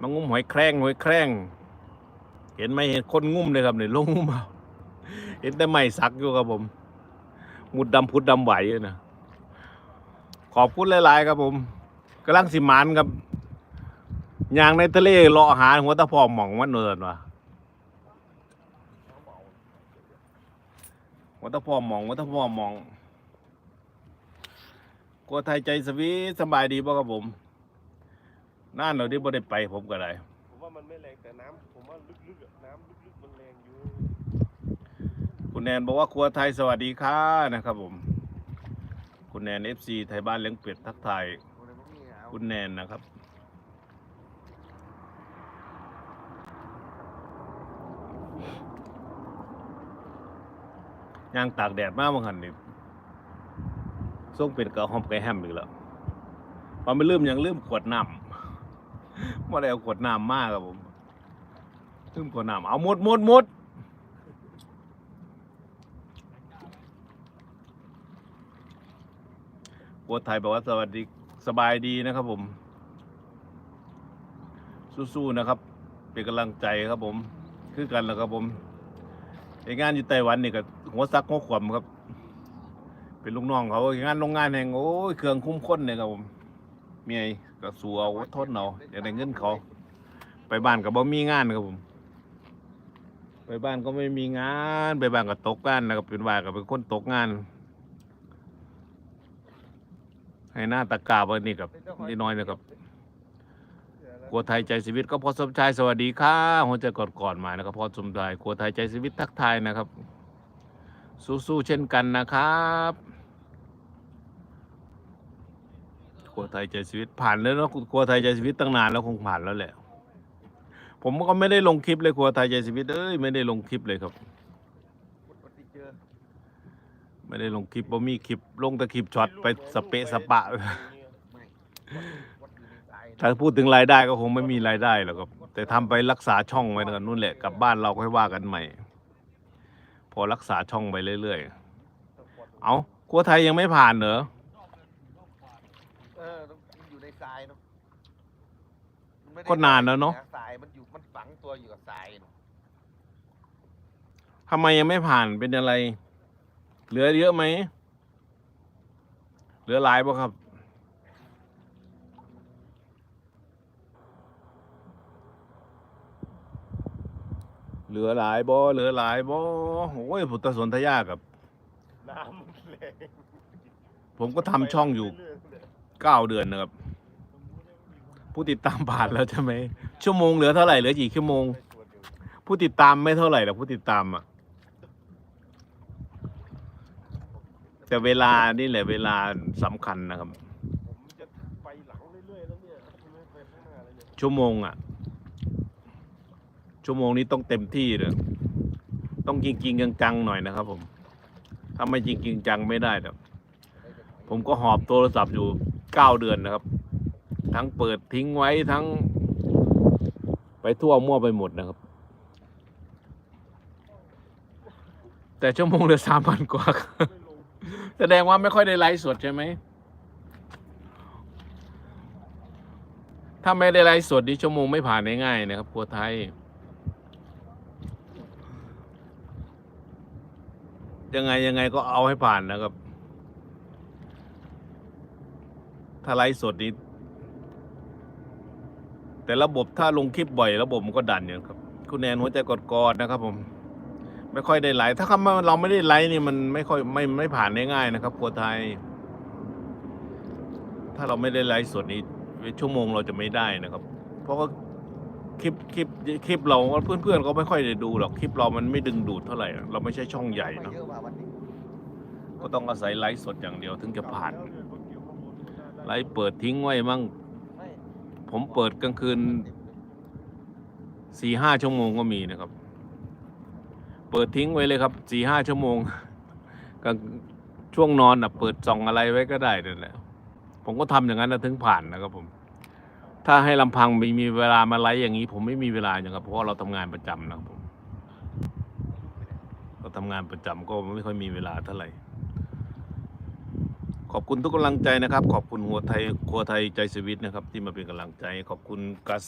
มางุ้มหอยแครงหอยแครงเห็นไหมเห็นคนงุ้มเลยครับเนี่ยลงงุ้มเอาเห็นแต่ไม้สักอยู่ครับผม มุดดำพุดดำไหวอยู่นะขอบคุณหลาย ๆ ครับผมกำลังสิมานครับยางในทะเลเลาหาหัวตะพอหม่องมันเนินวะหัวตะพอหม่องหัวตะพอหม่องกลัวไทยใจสวีสบายดีป่ะครับผม น่านเราที่บ่ได้ไปผมก็ได้ผมว่ามันไม่แรงแต่น้ำผมว่าลึกๆอะน้ำลึกๆมันแรงอยู่คุณแนนบอกว่าครัวไทยสวัสดีค่ะนะครับผม คุณแนนเอฟซีไทยบ้านเลี้ยงเป็ดทักทายคุณแนนนะครับ ย่างตากแดดมากบางหันนี่ส่งเป็นกระหอมไก่แฮมอีกแล้วพอไม่ลืมยังลืมขวดน้ำ ว่าได้เอาขวดน้ำมากครับผมลืมขวดน้ำเอาหมดหมดหมดบัวไทยบอกว่าสวัสดีสบายดีนะครับผม สู้ๆนะครับ เป็นกำลังใจครับผม คือกันแล้วครับผมในงานอยู่ไต้หวันนี่ก็หัวซักหัวขวมครับ เป็นลูกน้องเขางานโรงงานแห่งโอ้ยเครื่องคุ้มข้นเนี่ยครับผม เมียก็สู้เอาอดทนเอาอยากได้เงินเขา ไปบ้านก็บ่มีงานครับผม ไปบ้านก็ไม่มีงาน ไปบ้านก็ตกงานนะครับเป็นว่าก็เป็นคนตกงาน ให้หน้าตะกร้าวันนี้กับนิดน้อยนะครับครัวไทยใจชีวิตก็พอสมชายสวัสดีค่ะหัวใจกอดก่อนๆมานะครับพอสมชายครัวไทยใจชีวิตทักทายนะครับ สู้ๆเช่นกันนะครับ ครัวไทยใจชีวิตผ่านแล้วเนาะครัวไทยใจชีวิตตั้งนานแล้วคงผ่านแล้วแหละ ผมก็ไม่ได้ลงคลิปเลยครัวไทยใจชีวิตเอ้ยไม่ได้ลงคลิปเลยครับ ไม่ได้ลงคลิปบ่มีคลิปลงแต่คลิปช็อตไปสเปะสปะถ้าพูดถึงรายได้ก็คงไม่มีรายได้หรอกครับ แต่ทำไปรักษาช่องไว้นะนู่นแหละกลับบ้านเราค่อยว่ากันใหม่ พอรักษาช่องไปเรื่อยๆ เอาครัวไทยยังไม่ผ่านเหรอเออมันอยู่ในทรายเนาะมั ไม่ได้ก็นานแล้วเนอะทรายมันอยู่มันฝังตัวอยู่กับทรายเนอะทำไมยังไม่ผ่านเป็นอะไร เหลือเยอะไหม เหลือหลายบ่ครับ เหลือหลายบ่เหลือหลายบ่โอ้ยพุทธสนธยากับ น้ำมันแรงผมก็ทำช่องอยู่เรื่ๆเลยเก้าเดือนนะครับ ผู้ติดตามผ่านแล้วใช่ไหมชั่วโมงเหลือเท่าไหร่เหลือกี่ชั่วโมง ผู้ติดตามไม่เท่าไหร่หรอกผู้ติดตามอะแต่เวลานี่แหละเวลาสำคัญนะครับชั่วโมงอะ ชั่วโมงนี้ต้องเต็มที่เลยต้องจริงจริงจังๆหน่อยนะครับ ผมถ้าไม่จริงจริงจังไม่ได้ครับผมก็หอบโทรศัพท์อยู่เก้าเดือนนะครับ ทั้งเปิดทิ้งไว้ทั้ง ไปทั่วมั่วไปหมดนะครับ แต่ชั่วโมงเหลือสามพันกว่า แสดงว่าไม่ค่อยได้ไลฟ์สดใช่ไหม ถ้าไม่ได้ไลฟ์สดนี่ชั่วโมงไม่ผ่านง่ายๆนะครับครัวไทยยังไงยังไงก็เอาให้ผ่านนะครับ ถ้าไลฟ์สดนี้ แต่ระบบถ้าลงคลิปบ่อยระบบมันก็ดันอยู่ครับ คุณแนนหัวใจกอดๆนะครับ ผม ไม่ค่อยได้ไลฟ์ถ้าคำว่าเราไม่ได้ไลฟ์นี่มันไม่ค่อยไม่ไม่ผ่านได้ง่ายนะครับครัวไทย ถ้าเราไม่ได้ไลฟ์สดนี้ชั่วโมงเราจะไม่ได้นะครับ เพราะว่าคลิปคลิปคลิปเราเพื่อนๆก็ไม่ค่อยได้ดูหรอกคลิปเรามันไม่ดึงดูดเท่าไหร่ เราไม่ใช่ช่องใหญ่เนะก็ต้องอาศัยไลฟ์สดอย่างเดียวถึงจะผ่าน ไลฟ์เปิดทิ้งไว้มั่ง ผมเปิดกลางคืนสี่ห้าชั่วโมงก็มีนะครับ เปิดทิ้งไว้เลยครับสี่ห้าชั่วโมงกลางช่วงนอนอะเปิดส่องอะไรไว้ก็ได้นั่นแหละผมก็ทำอย่างนั้นนะถึงผ่านนะครับผม ถ้าให้ลำพังมีมีเวลามาไลฟ์อย่างนี้ ผมไม่มีเวลาอย่างครับเพราะเราทำงานประจำนะครับผมเราทำงานประจำก็ไม่ค่อยมีเวลาเท่าไหร่ ขอบคุณทุกกำลังใจนะครับ ขอบคุณหัวไทยครัวไทยใจสวิตนะครับ ที่มาเป็นกำลังใจ ขอบคุณกา